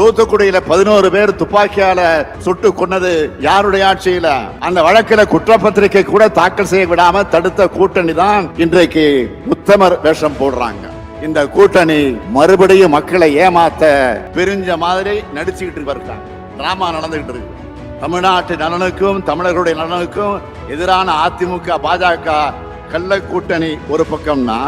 தூத்துக்குடியில பதினோரு பேர் துப்பாக்கியால சுட்டு கொன்னது யாருடைய ஆட்சியில? அந்த வழக்கில குற்றப்பத்திரிகை கூட தாக்கல் செய்ய விடாம தடுத்த கூட்டணி தான் இன்றைக்கு உத்தமர் வேஷம் போடுறாங்க. இந்த கூட்டணி மறுபடியும் மக்களை ஏமாத்த பிரிஞ்ச மாதிரி நடிச்சுக்கிட்டு இருக்காங்க. டிராமா நடந்துகிட்டு இருக்கு. தமிழ்நாட்டு நலனுக்கும் தமிழர்களுடைய நலனுக்கும் எதிரான அதிமுக பாஜக கள்ள கூட்டணி ஒரு பக்கம்னா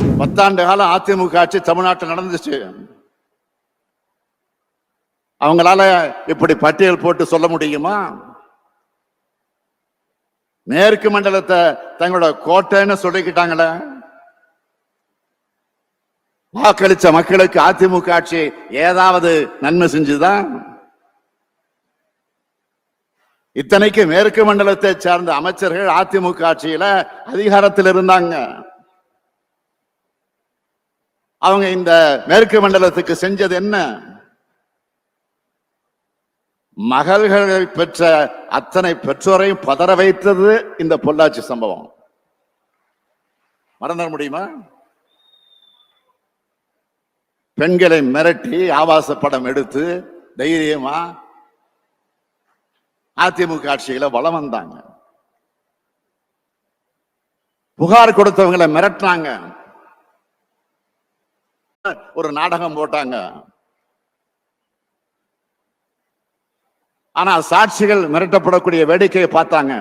பத்தாண்டு காலம் அதிமுக ஆட்சி தமிழ்நாட்டில் நடந்துச்சு. அவங்களால இப்படி பட்டியல் போட்டு சொல்ல முடியுமா? மேற்கு மண்டலத்தை தங்களோட கோட்டைன்னு சொல்லிக்கிட்டாங்களே. வாக்களிச்ச மக்களுக்கு அதிமுக ஆட்சி ஏதாவது நன்மை செஞ்சுதான் இத்தனைக்கு மேற்கு மண்டலத்தை சார்ந்த அமைச்சர்கள் அதிமுக ஆட்சியில அதிகாரத்தில் இருந்தாங்க. அவங்க இந்த மேற்கு மண்டலத்துக்கு செஞ்சது என்ன? மகள்களை பெற்ற அத்தனை பெற்றோரையும் பதற வைத்தது இந்த பொள்ளாச்சி சம்பவம். மறந்துட முடியுமா? பெண்களை மிரட்டி ஆபாச படம் எடுத்து தைரியமா அதிமுக ஆட்சியில வளம் வந்தாங்க. புகார் கொடுத்தவங்களை மிரட்டினாங்க. ஒரு நாடகம் போட்டாங்க. ஆனா சாட்சிகள் மிரட்டப்படக்கூடிய வேடிக்கையை பார்த்தாங்க.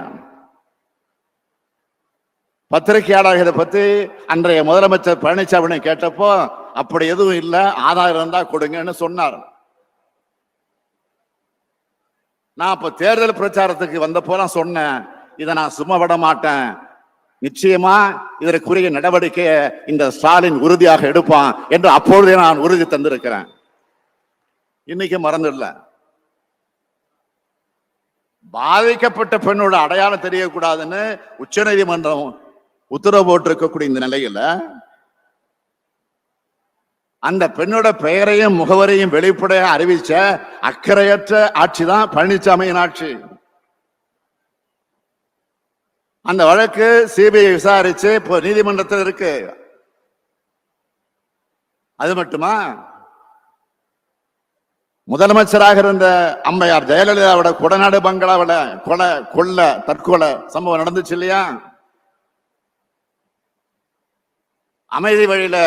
பத்திரிகையாளர் இதை பத்தி அன்றைய முதலமைச்சர் பழனிசாமி கேட்டப்போ அப்படி எதுவும் இல்லை ஆதாரம் இருந்தா கொடுங்கன்னு சொன்னார். நான் அப்ப தேர்தல் பிரச்சாரத்துக்கு வந்தப்போ நான் சொன்னேன். இதை நான் சும்மா விட மாட்டேன். நிச்சயமா இதற்குரிய நடவடிக்கையை இந்த ஸ்டாலின் உறுதியாக எடுப்பான் என்று அப்பொழுதே நான் உறுதி தந்திருக்கிறேன். இன்னைக்கு மறந்துடல. பாதிக்கப்பட்ட பெண்ணோட அடையாளம் தெரியக்கூடாதுன்னு உச்சநீதிமன்றம் உத்தரவு போட்டிருக்கக்கூடிய இந்த நிலையில அந்த பெண்ணோட பெயரையும் முகவரையும் வெளிப்படைய அறிவிச்ச அக்கறையற்ற ஆட்சி தான் பழனிசாமியின் ஆட்சி. அந்த வழக்கு சிபிஐ விசாரிச்சு இப்போ நீதிமன்றத்தில் இருக்கு. அது மட்டுமா? முதலமைச்சராக இருந்த அம்மையார் ஜெயலலிதாவோட கொடநாடு பங்களாவோட கொலை கொள்ள தற்கொலை சம்பவம் நடந்துச்சு இல்லையா? அமைதி வழியில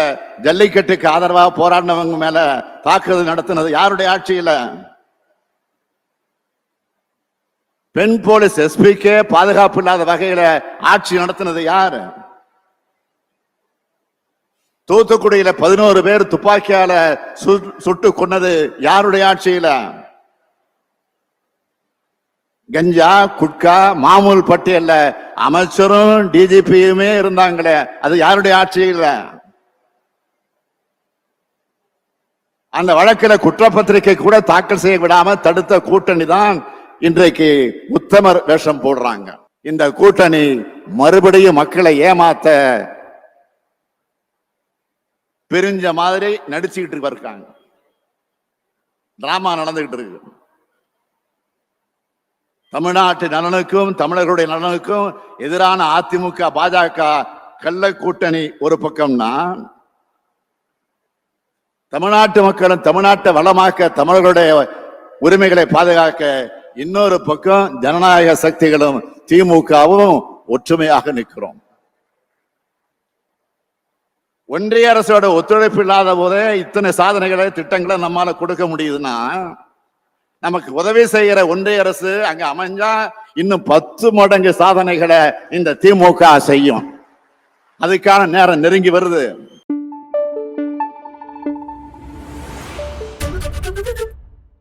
ஜல்லிக்கட்டுக்கு ஆதரவாக போராடினவங்க மேல தாக்குதல் நடத்தினது யாருடைய ஆட்சியில? பெண் போலீஸ் எஸ்பிக்கே பாதுகாப்பு இல்லாத வகையில ஆட்சி நடத்தினது யாரு? தூத்துக்குடியில பதினோரு பேர் துப்பாக்கியால சுட்டு கொன்னது யாருடைய ஆட்சியில? கஞ்சா குட்கா மாமூல் பட்டியல்ல அமைச்சரும் டிஜிபியுமே இருந்தாங்களே அது யாருடைய ஆட்சியில? அந்த வழக்கில குற்றப்பத்திரிகை கூட தாக்கல் செய்ய விடாம தடுத்த கூட்டணி தான் இன்றைக்கு உத்தமர் வேஷம் போடுறாங்க. இந்த கூட்டணி மறுபடியும் மக்களை ஏமாத்த பிரிஞ்ச மாதிரி நடிச்சுக்கிட்டு இருக்காங்க. டிராமா நடந்துகிட்டு இருக்கு. தமிழ்நாட்டு நலனுக்கும் தமிழர்களுடைய நலனுக்கும் எதிரான அதிமுக பாஜக கள்ள கூட்டணி ஒரு பக்கம்னா தமிழ்நாட்டு மக்களும் தமிழ்நாட்டை வளமாக்க தமிழர்களுடைய உரிமைகளை பாதுகாக்க இன்னொரு பக்கம் ஜனநாயக சக்திகளும் திமுகவும் ஒற்றுமையாக நிற்கிறோம். ஒன்றிய அரசோட ஒத்துழைப்பு இல்லாத போதே இத்தனை சாதனைகளை திட்டங்களை நம்மால கொடுக்க முடியுதுன்னா நமக்கு உதவி செய்கிற ஒன்றிய அரசு அங்க அமைஞ்சா இன்னும் பத்து மடங்கு சாதனைகளை இந்த திமுக செய்யும். அதுக்கான நேரம் நெருங்கி வருது.